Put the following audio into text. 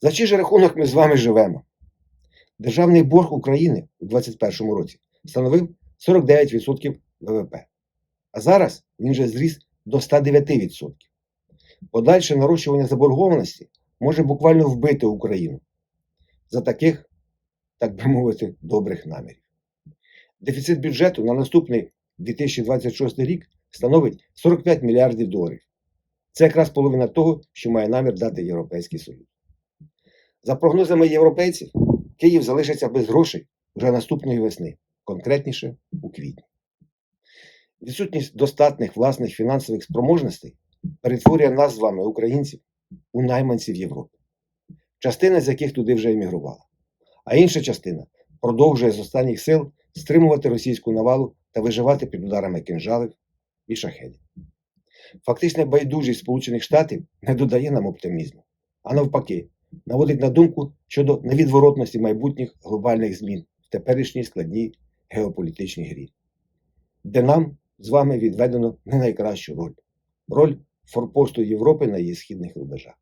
За чий же рахунок ми з вами живемо? Державний борг України у 2021 році становив 49% ВВП. А зараз він вже зріс до 109%. Подальше нарощування заборгованості може буквально вбити Україну за таких, так би мовити, добрих намірів. Дефіцит бюджету на наступний 2026 рік становить 45 мільярдів доларів. Це якраз половина того, що має намір дати Європейський Союз. За прогнозами європейців, Київ залишиться без грошей вже наступної весни, конкретніше у квітні. Відсутність достатних власних фінансових спроможностей перетворює нас з вами, українців, у найманців Європи, частина з яких туди вже емігрувала, а інша частина продовжує з останніх сил стримувати російську навалу та виживати під ударами кинжалів і шахедів. Фактична байдужість Сполучених Штатів не додає нам оптимізму, а навпаки, наводить на думку щодо невідворотності майбутніх глобальних змін в теперішній складній геополітичній грі, де нам з вами відведено не найкращу роль роль форпосту Європи на її східних рубежах.